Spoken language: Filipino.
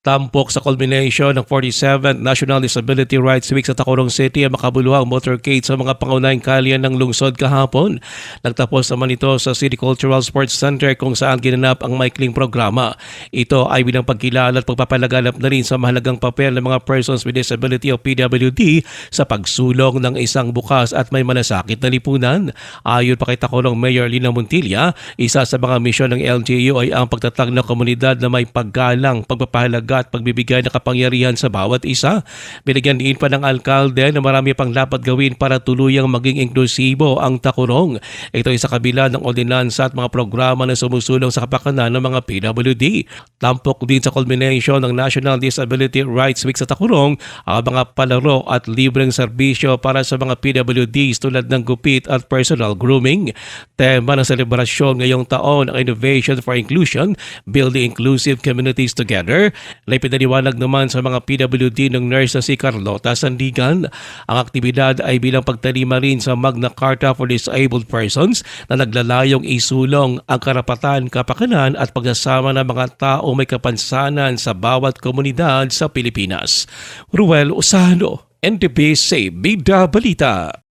Tampok sa culmination ng 47th National Disability Rights Week sa Tacorong City ang makabuluhang motorcade sa mga pangunahing kalye ng lungsod kahapon. Nagtapos naman ito sa City Cultural Sports Center kung saan ginanap ang maikling programa. Ito ay bilang pagkilala at pagpapalaganap na rin sa mahalagang papel ng mga persons with disability o PWD sa pagsulong ng isang bukas at may malasakit na lipunan. Ayon pa kay Tacorong Mayor Lina Montilla, isa sa mga misyon ng LGU ay ang pagtatag ng komunidad na may paggalang, pagpapahalaga at pagbibigay ng kapangyarihan sa bawat isa. Binigyan din pa ng alkalde na marami pang dapat gawin para tuluyang maging inklusibo ang Takurong. Ito ay sa kabila ng ordinansa at mga programa na sumusulong sa kapakanan ng mga PWD. Tampok din sa culmination ng National Disability Rights Week sa Takurong ang mga palaro at libreng serbisyo para sa mga PWDs tulad ng gupit at personal grooming. Tema ng selebrasyon ngayong taon ang Innovation for Inclusion, Building Inclusive Communities Together na ipinaliwanag naman sa mga PWD ng nurse na si Carlota Sandigan. Ang aktibidad ay bilang pagtalima rin sa Magna Carta for Disabled Persons na naglalayong isulong ang karapatan, kapakanan at pagsasama ng mga tao may kapansanan sa bawat komunidad sa Pilipinas. Ruel Usano, NTBC Bida Balita.